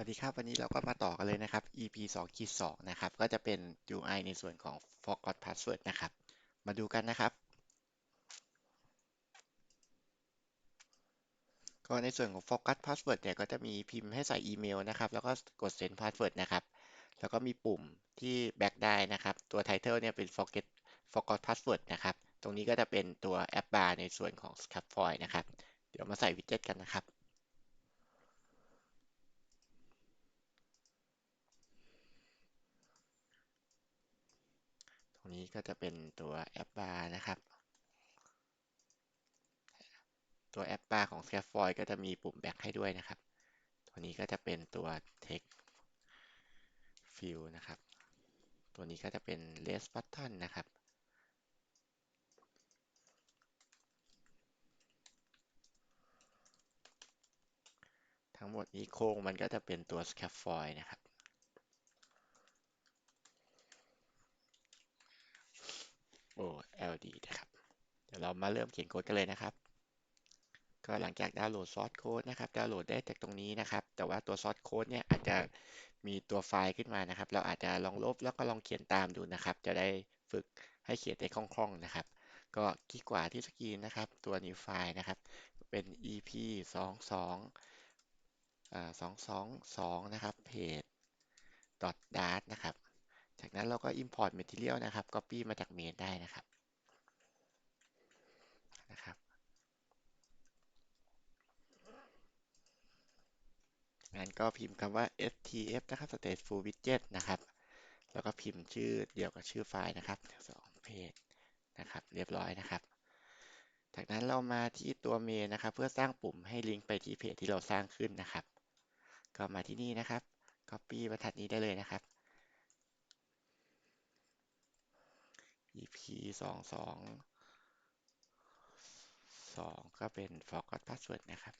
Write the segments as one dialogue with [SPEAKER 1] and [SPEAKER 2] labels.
[SPEAKER 1] วัสดีครับ วันนี้เราก็มาต่อกันเลยนะครับ EP 2 2นะครับ ก็จะเป็น UI ในส่วนของ forgot password นะครับ มาดูกันนะครับ ก็ในส่วนของ forgot password เนี่ย ก็จะมีพิมพ์ให้ใส่อีเมลนะครับ แล้วก็กด send password นะครับ แล้วก็มีปุ่มที่ back ได้นะครับ ตัว title เนี่ยเป็น forget forgot password นะครับ ตรงนี้ก็จะเป็นตัว app bar ในส่วนของ scaffold นะครับ เดี๋ยวมาใส่ widget กันนะครับ ตรง นี้ก็จะเป็นตัวแอปบาร์นะครับ ตัวแอปบาร์ของ Scaffold ก็จะมีปุ่มแบ็กให้ด้วยนะครับ ตัวนี้ก็จะเป็นตัว Text Fill นะครับ ตัวนี้ก็จะเป็น Less Button นะครับทั้งหมดนี้โครงมันก็จะเป็นตัว Scaffold นะครับ โอ้ LD นะครับ เดี๋ยวเรามาเริ่มเขียนโค้ดกันเลยนะครับ ก็หลังจากดาวน์โหลดซอสโค้ดนะครับ ดาวน์โหลดได้จากตรงนี้นะครับ แต่ว่าตัวซอสโค้ดเนี่ยอาจจะมีตัวไฟล์ขึ้นมานะครับ เราอาจจะลองลบแล้วก็ลองเขียนตามดูนะครับ จะได้ฝึกให้เขียนได้คล่องๆนะครับ ก็คลิกขวาที่สกรีนนะครับ ตัว new file นะครับ เป็น ep 2 2อ่า2 2 2นะครับ page dart นะครับ จากนั้นเราก็ import material นะครับ copy มาจากเมนได้นะครับนะครับงั้นก็พิมพ์คำว่า stf นะครับ stateful widget นะครับ แล้วก็พิมพ์ชื่อเดียวกับชื่อไฟล์นะครับสองเพจนะครับ เรียบร้อยนะครับ จากนั้นเรามาที่ตัวเมนนะครับ เพื่อสร้างปุ่มให้ลิงก์ไปที่เพจที่เราสร้างขึ้นนะครับ ก็มาที่นี่นะครับ copy บรรทัดนี้ได้เลยนะครับ ep 2 2 2ก็เป็น forgot password นะครับ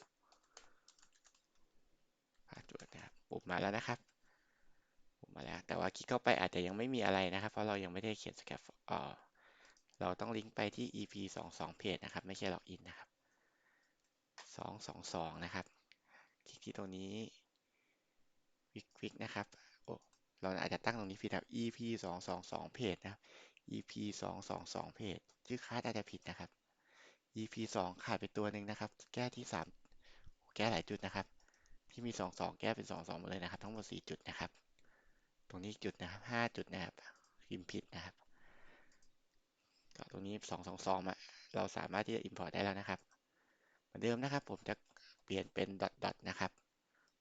[SPEAKER 1] password นะครับปุ่มมาแล้วนะครับปุ่มมาแล้วแต่ว่าคลิกเข้าไปอาจจะยังไม่มีอะไรนะครับ เพราะเรายังไม่ได้เขียน scaf เอ่อเราต้องลิงก์ไปที่ ep 2 2 page นะครับ ไม่ใช่ล็อกอินนะครับ2 2 2นะครับ คลิกที่ตรงนี้คลิกคลิกนะครับโอ้เราอาจจะตั้งตรงนี้ผิดครับ ep 2 2 2 page นะครับ ep 2 2 2 page ชื่อคาสอาจจะผิดนะครับ ep 2ขาดไปตัวหนึ่งนะครับ แก้ที่3แก้หลายจุดนะครับ ที่มี2 2แก้เป็น2 2หมดเลยนะครับ ทั้งหมด4จุดนะครับ ตรงนี้จุดนะครับ5จุดนะครับพิมพ์ผิดนะครับก็ตรงนี้2 2 2มาเราสามารถที่จะ import ได้แล้วนะครับ เหมือนเดิมนะครับ ผมจะเปลี่ยนเป็น dot dot นะครับ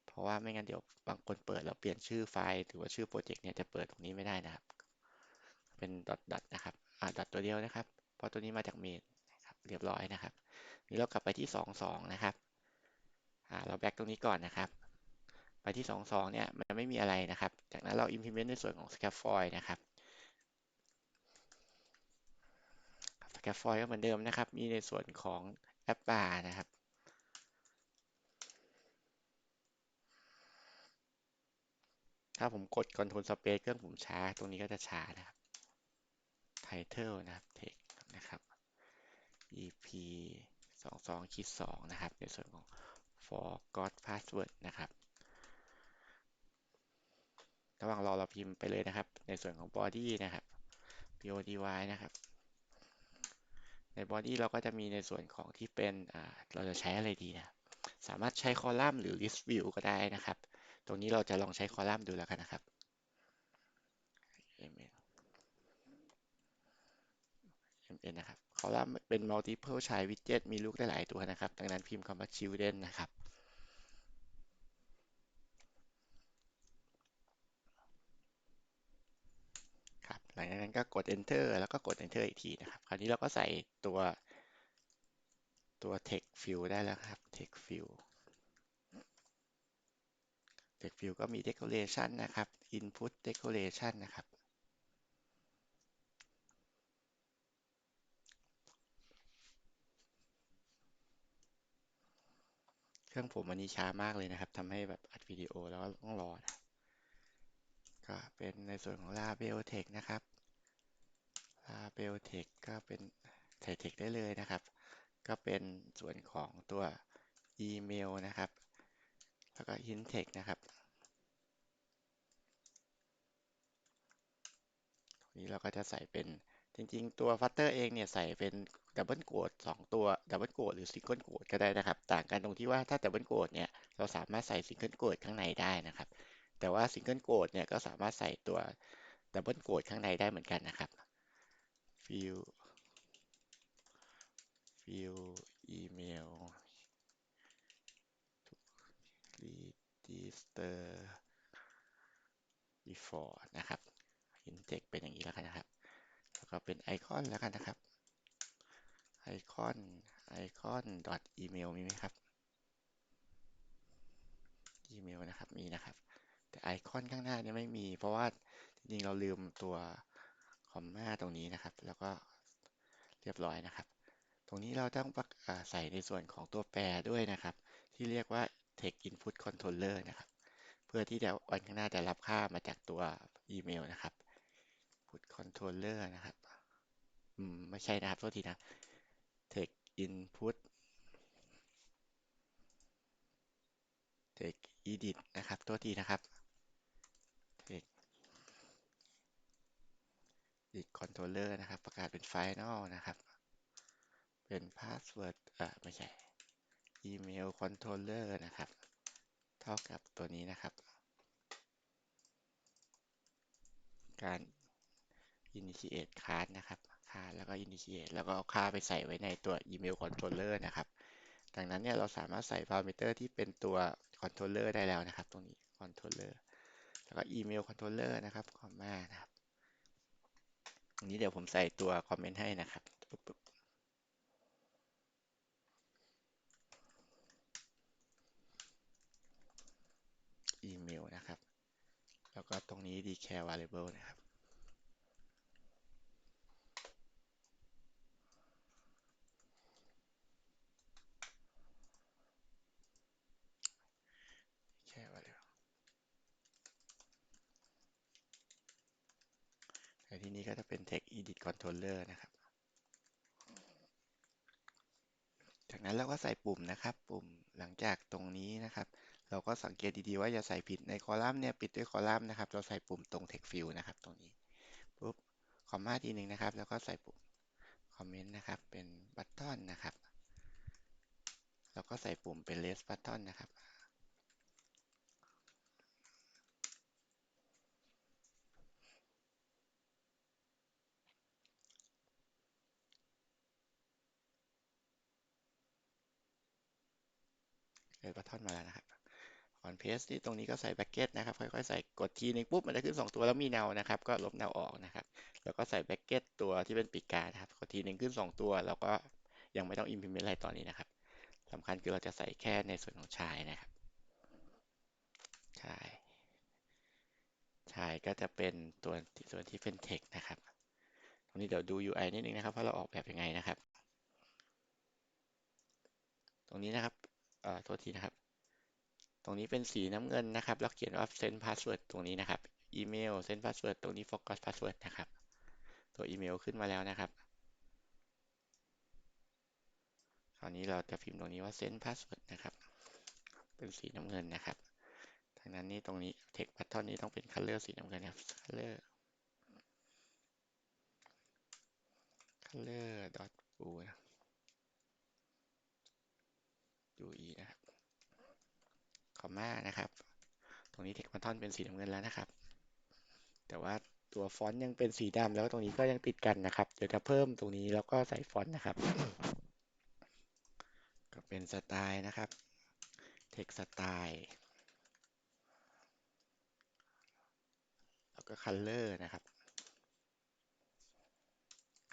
[SPEAKER 1] เพราะว่าไม่งั้นเดี๋ยวบางคนเปิดแล้วเปลี่ยนชื่อไฟล์หรือว่าชื่อโปรเจกต์เนี่ยจะเปิดตรงนี้ไม่ได้นะครับ เป็น dot dot นะครับอ่า dot ตัวเดียวนะครับ เพราะตัวนี้มาจากเมนนะครับเรียบร้อยนะครับ นี่เรากลับไปที่ 2 2 นะครับอ่าเราแบ็กตรงนี้ก่อนนะครับ ไปที่ 2 2 เนี่ยมันไม่มีอะไรนะครับ จากนั้นเรา implement ในส่วนของ scaffold นะครับ scaffold ก็เหมือนเดิมนะครับ มีในส่วนของ app bar นะครับถ้าผมกด Ctrl Space เครื่องผมช้า ตรงนี้ก็จะช้านะครับ Title นะครับ Text นะครับ EP 2 2คิด2นะครับ ในส่วนของ forgot password นะครับ ระหว่างรอเราพิมพ์ไปเลยนะครับ ในส่วนของ body นะครับ body นะครับ ใน body เราก็จะมีในส่วนของที่เป็นเราจะใช้อะไรดีนะ สามารถใช้คอลัมน์หรือ list view ก็ได้นะครับ ตรงนี้เราจะลองใช้คอลัมน์ดูแล้วกันนะครับ mn mn นะครับคอลัมน์เป็น multiple child widget มีลูกได้หลายตัวนะครับ ดังนั้นพิมพ์คำว่า children นะครับครับหลังจากนั้นก็กด enter แล้วก็กด enter อีกทีนะครับ คราวนี้เราก็ใส่ตัวตัว text field ได้แล้วครับ text field text field ก็มี decoration นะครับ input decoration นะครับ เครื่องผมวันนี้ช้ามากเลยนะครับทำให้แบบอัดวิดีโอแล้วก็ต้องรอนะก็เป็นในส่วนของ Label Tech นะครับ Label Tech ก็เป็นไทย Tech ได้เลยนะครับ ก็เป็นส่วนของตัวอีเมลนะครับ แล้วก็ Hint Tech นะครับนี้เราก็จะใส่เป็น จริงๆ ตัวฟัตเตอร์เองเนี่ยใส่เป็นดับเบิลโกดสองตัวดับเบิลโกดหรือซิงเกิลโกดก็ได้นะครับ ต่างกันตรงที่ว่าถ้าดับเบิลโกดเนี่ยเราสามารถใส่ซิงเกิลโกดข้างในได้นะครับ แต่ว่าซิงเกิลโกดเนี่ยก็สามารถใส่ตัวดับเบิลโกดข้างในได้เหมือนกันนะครับ fill fill email register before นะครับ index เป็นอย่างนี้แล้วกันนะครับ ก็เป็นไอคอนแล้วกันนะครับไอคอนไอคอน email มีไหมครับอีเมลนะครับมีนะครับ แต่ไอคอนข้างหน้าเนี่ยไม่มี เพราะว่าจริงๆเราลืมตัวคอมมาตรงนี้นะครับ แล้วก็เรียบร้อยนะครับ ตรงนี้เราต้องใส่ในส่วนของตัวแปรด้วยนะครับ ที่เรียกว่า text input controller นะครับ เพื่อที่จะวันข้างหน้าจะรับค่ามาจากตัวอีเมลนะครับ input controller นะครับ อืม ไม่ใช่นะครับโทษทีนะ text input text edit นะครับตัวทีนะครับ text edit controller นะครับ ประกาศเป็น final นะครับ เป็น password อ่าไม่ใช่ email controller นะครับ เท่ากับตัวนี้นะครับการ initiate card นะครับ card แล้วก็ initiate แล้วก็เอาค่าไปใส่ไว้ในตัว email controller นะครับ ดังนั้นเนี่ยเราสามารถใส่ parameter ที่เป็นตัว controller ได้แล้วนะครับ ตรงนี้ controller แล้วก็ email controller นะครับ comma นะครับตรงนี้เดี๋ยวผมใส่ตัว comment ให้นะครับปุ๊บอีเมลนะครับ แล้วก็ตรงนี้ declare variable นะครับ declare variable แต่ ที่นี้ก็จะเป็น text edit controller นะครับ จากนั้นเราก็ใส่ปุ่มนะครับ ปุ่มหลังจากตรงนี้นะครับ เราก็สังเกตดีๆว่าอย่าใส่ผิดในคอลัมน์เนี่ยปิดด้วยคอลัมน์นะครับ เราใส่ปุ่มตรง text field นะครับตรงนี้ปุ๊บคอมมาทีหนึ่งนะครับ แล้วก็ใส่ปุ่มคอมเมนต์นะครับ เป็นบัตตอนนะครับ แล้วก็ใส่ปุ่มเป็น less button นะครับ เลยบัตทอนมาแล้วนะครับก่อนเพสที่ตรงนี้ก็ใส่แบ็กเก็ตนะครับค่อยๆใส่กดทีนึงปุ๊บมันจะขึ้น 2 ตัวแล้วมีแนวนะครับ ก็ลบแนวออกนะครับ แล้วก็ใส่แบ็กเก็ตตัวที่เป็นปีกกานะครับกดทีนึงขึ้น 2 ตัว แล้วก็ยังไม่ต้อง implement อะไรตอนนี้นะครับสำคัญคือเราจะใส่แค่ในส่วนของชายนะครับชายชายก็จะเป็นตัวส่วนที่เป็น text นะครับตรงนี้เดี๋ยวดู UI นิดนึงนะครับว่าเราออกแบบยังไงนะครับ ตรงนี้นะครับ เอ่อโทษทีนะครับ ตรงนี้เป็นสีน้ำเงินนะครับ แล้วเขียนว่า send password ตรงนี้นะครับอีเมล send password ตรงนี้ forgot password นะครับ ตัวอีเมลขึ้นมาแล้วนะครับ คราวนี้เราจะพิมพ์ตรงนี้ว่า send password นะครับ เป็นสีน้ำเงินนะครับดังนั้นนี่ตรงนี้ text button นี้ต้องเป็น color สีน้ำเงินนะครับ color color dot blue นะ UE นะครับคอมมานะครับ ตรงนี้ text button เป็นสีน้ำเงินแล้วนะครับ แต่ว่าตัวฟอนต์ยังเป็นสีดำแล้วตรงนี้ก็ยังติดกันนะครับ เดี๋ยวจะเพิ่มตรงนี้แล้วก็ใส่ฟอนต์นะครับ ก็เป็นสไตล์นะครับ text สไตล์แล้วก็ color นะครับ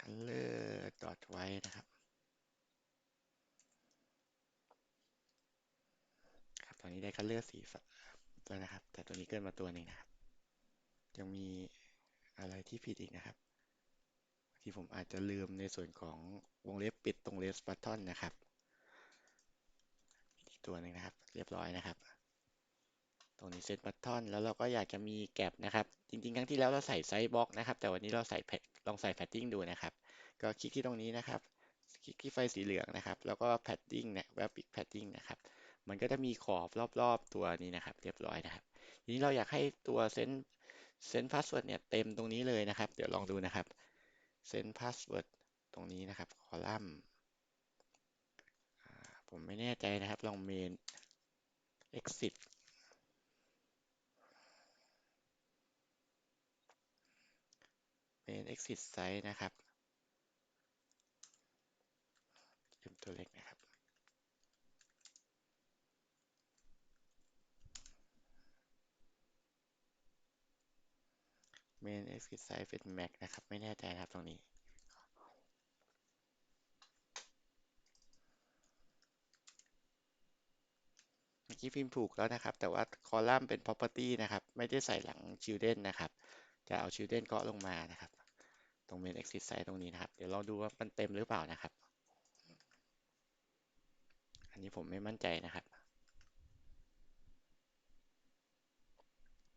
[SPEAKER 1] color dot white นะครับ ตอนนี้ได้ color สีแล้วนะครับ แต่ตัวนี้เกินมาตัวหนึ่งนะครับ ยังมีอะไรที่ผิดอีกนะครับ ที่ผมอาจจะลืมในส่วนของวงเล็บปิดตรง left button นะครับอีกตัวหนึ่งนะครับ เรียบร้อยนะครับ ตรงนี้ set button แล้วเราก็อยากจะมีแกลบนะครับ จริงๆ ครั้งที่แล้วเราใส่ไซส์บล็อกนะครับ แต่วันนี้เราใส่ลองใส่ padding ดูนะครับ ก็คลิกที่ตรงนี้นะครับ คลิกที่ไฟสีเหลืองนะครับ แล้วก็ padding เนี่ย graphic padding นะครับ มันก็จะมีขอบรอบๆตัวนี้นะครับ เรียบร้อยนะครับ ทีนี้เราอยากให้ตัวเส้นเซนพาสเวิร์ดเนี่ยเต็มตรงนี้เลยนะครับ เดี๋ยวลองดูนะครับเซนพาสเวิร์ดตรงนี้นะครับ คอลัมน์ผมไม่แน่ใจนะครับ ลอง main exit main exit site นะครับเต็มตัวเล็กนะครับ main exit site เป็น Mac นะครับ ไม่แน่ใจนะครับตรงนี้เมื่อกี้พิมพ์ถูกแล้วนะครับ แต่ว่าคอลัมน์เป็น property นะครับ ไม่ได้ใส่หลัง children นะครับ จะเอา children ก็ลงมานะครับ ตรง main exit site ตรงนี้นะครับ เดี๋ยวลองดูว่ามันเต็มหรือเปล่านะครับ อันนี้ผมไม่มั่นใจนะครับ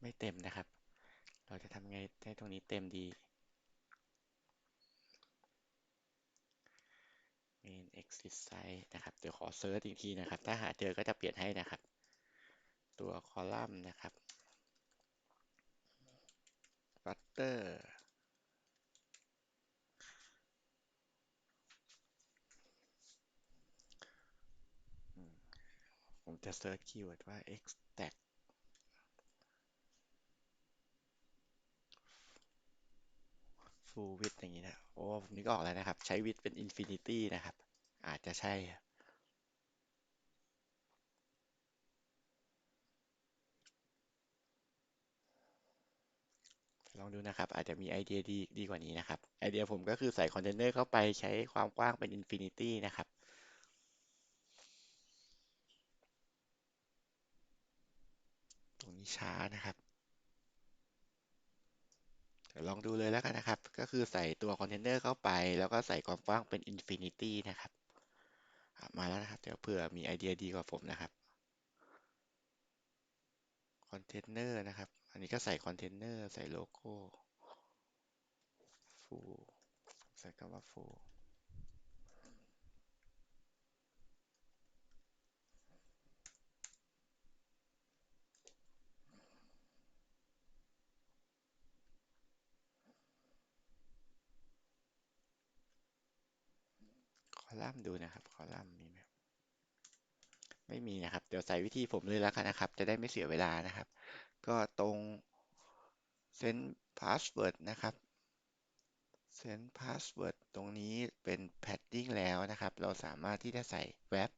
[SPEAKER 1] ไม่เต็มนะครับ เราจะทำไงให้ตรงนี้เต็มดี main exit site นะครับ เดี๋ยวขอเซิร์ชอีกทีนะครับ ถ้าหาเจอก็จะเปลี่ยนให้นะครับ ตัวคอลัมน์นะครับ flutter อืมผมจะเซิร์ชคีย์เวิร์ดว่า ext full width อย่างนี้นะ โอ้ผมนึกออกแล้วนะครับ ใช้ width เป็น infinity นะครับ อาจจะใช่ ลองดูนะครับ อาจจะมีไอเดียดีดีกว่านี้นะครับ ไอเดียผมก็คือใส่คอนเทนเนอร์เข้าไปใช้ความกว้างเป็น infinity นะครับตรงนี้ช้านะครับ ลองดูเลยแล้วกันนะครับ ก็คือใส่ตัวคอนเทนเนอร์เข้าไป แล้วก็ใส่ความกว้างเป็น infinity นะครับ มาแล้วนะครับ เดี๋ยวเผื่อมีไอเดียดีกว่าผมนะครับ คอนเทนเนอร์นะครับ อันนี้ก็ใส่คอนเทนเนอร์ ใส่โลโก้ full ใส่คำว่า full ลัมน์ดูนะครับ คอลัมน์มีไหมไม่มีนะครับ เดี๋ยวใส่วิธีผมเลยแล้วกันนะครับ จะได้ไม่เสียเวลานะครับ ก็ตรง send password นะครับ send password ตรงนี้เป็น padding แล้วนะครับ เราสามารถที่จะใส่แว็บ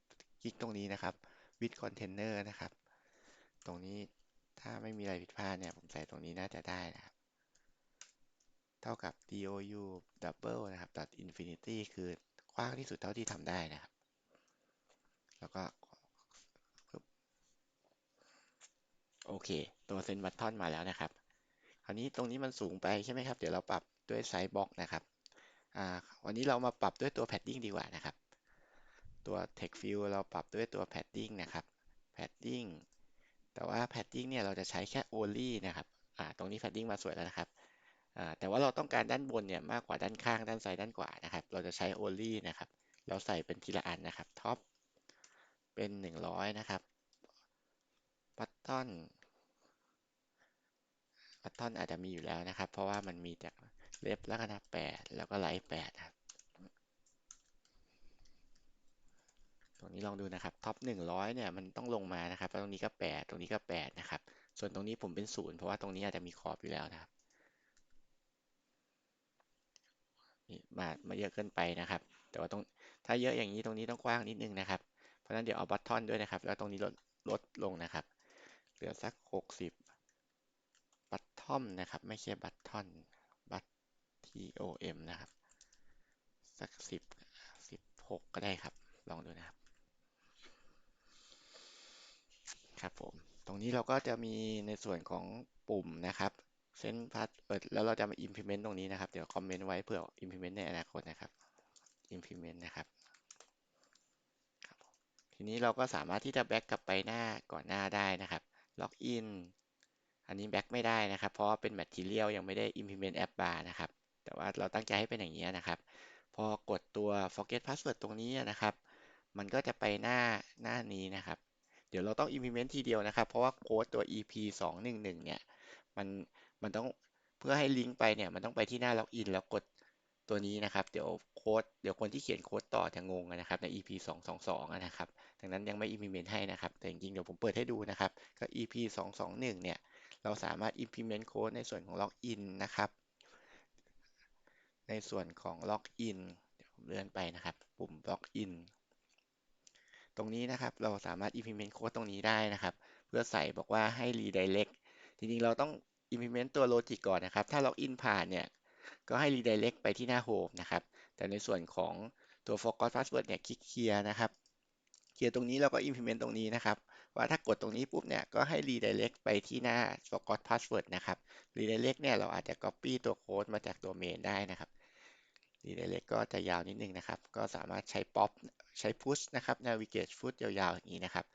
[SPEAKER 1] คลิกตรงนี้นะครับ with container นะครับ ตรงนี้ถ้าไม่มีอะไรผิดพลาดเนี่ย ผมใส่ตรงนี้น่าจะได้นะครับ เท่ากับ dou double นะครับ dot infinity คือ กว้างที่สุดเท่าที่ทำได้นะครับ แล้วก็โอเค ตัวเซนบัตทอนมาแล้วนะครับ คราวนี้ตรงนี้มันสูงไปใช่ไหมครับ เดี๋ยวเราปรับด้วยไซส์บล็อกนะครับ วันนี้เรามาปรับด้วยตัว padding ดีกว่านะครับ ตัว text fill เราปรับด้วยตัว padding นะครับ padding แต่ว่า padding เนี่ยเราจะใช้แค่ only นะครับ ตรงนี้ padding มาสวยแล้วนะครับ แต่ว่าเราต้องการด้านบนเนี่ยมากกว่าด้านข้างด้านซ้ายด้านขวานะครับ เราจะใช้ only นะครับเราใส่เป็นทีละอันนะครับ top เป็นหนึ่งร้อยนะครับ button button อาจจะมีอยู่แล้วนะครับ เพราะว่ามันมีจากเล็บแล้วก็นะแปดแล้วก็ไลท์แปดครับตรงนี้ลองดูนะครับท็อปหนึ่งร้อยเนี่ยมันต้องลงมานะครับตรงนี้ก็แปดตรงนี้ก็แปดนะครับ ส่วนตรงนี้ผมเป็นศูนย์เพราะว่าตรงนี้อาจจะมีขอบอยู่แล้วนะครับ นี่มามาเยอะเกินไปนะครับ แต่ว่าตรงถ้าเยอะอย่างนี้ตรงนี้ต้องกว้างนิดนึงนะครับ เพราะนั้นเดี๋ยวเอาบัตทอนด้วยนะครับ แล้วตรงนี้ลดลดลงนะครับ เหลือสักหกสิบบัตทอมนะครับ ไม่ใช่บัตทอนบัต T O M นะครับ สักสิบสิบหกก็ได้ครับ ลองดูนะครับ ครับผม ตรงนี้เราก็จะมีในส่วนของปุ่มนะครับ เซนพัดเปิดแล้วเราจะมา implement ตรงนี้นะครับ เดี๋ยวคอมเมนต์ไว้เผื่อ implement ในอนาคตนะครับ implement นะครับครับทีนี้เราก็สามารถที่จะแบ็กกลับไปหน้าก่อนหน้าได้นะครับล็อกอินอันนี้แบ็กไม่ได้นะครับ เพราะว่าเป็น material ยังไม่ได้ implement app bar นะครับ แต่ว่าเราตั้งใจให้เป็นอย่างนี้นะครับ พอกดตัว forget password ตรงนี้นะครับ มันก็จะไปหน้าหน้านี้นะครับ เดี๋ยวเราต้อง implement ทีเดียวนะครับ เพราะว่าโค้ดตัว EP 211เนี่ย มัน มันต้องเพื่อให้ลิงก์ไปเนี่ยมันต้องไปที่หน้าล็อกอินแล้วกดตัวนี้นะครับ เดี๋ยวโค้ดเดี๋ยวคนที่เขียนโค้ดต่อจะงงนะครับใน EP 222นะครับดังนั้นยังไม่ implement ให้นะครับ แต่จริงๆเดี๋ยวผมเปิดให้ดูนะครับ ก็ EP 221เนี่ยเราสามารถ implement โค้ดในส่วนของล็อกอินนะครับ ในส่วนของล็อกอินเดี๋ยวผมเลื่อนไปนะครับ ปุ่มล็อกอินตรงนี้นะครับเราสามารถ implement โค้ดตรงนี้ได้นะครับ เพื่อใส่บอกว่าให้ redirect จริงๆเราต้อง implement ตัว logic ก่อนนะครับ ถ้าล็อกอินผ่านเนี่ย ก็ให้ redirect ไปที่หน้า home นะครับ แต่ในส่วนของตัว forgot password เนี่ย คลิกเคลียร์นะครับ เคลียร์ตรงนี้เราก็ implement ตรงนี้นะครับ ว่าถ้ากดตรงนี้ปุ๊บเนี่ย ก็ให้ redirect ไปที่หน้า forgot password นะครับ redirect เนี่ย เราอาจจะ copy ตัวโค้ดมาจากตัว main ได้นะครับ redirect ก็จะยาวนิดนึงนะครับ ก็สามารถใช้ pop ใช้ push นะครับ navigate push ยาวๆอย่างนี้นะครับ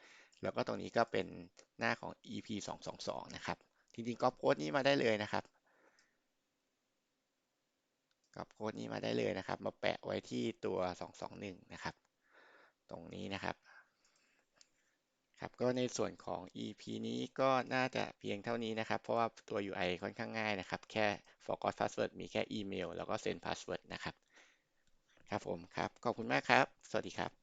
[SPEAKER 1] แล้วก็ตรงนี้ก็เป็นหน้าของ EP 222 นะครับ จริงๆก็โค้ดนี้มาได้เลยนะครับก็โค้ดนี้มาได้เลยนะครับ มาแปะไว้ที่ตัว 221 นะครับ ตรงนี้นะครับ ครับก็ในส่วนของ EP นี้ก็น่าจะเพียงเท่านี้นะครับ เพราะว่าตัว UI ค่อนข้างง่ายนะครับ แค่ forgot password มีแค่อีเมล แล้วก็ send password นะครับ ครับผมครับ ขอบคุณมากครับ สวัสดีครับ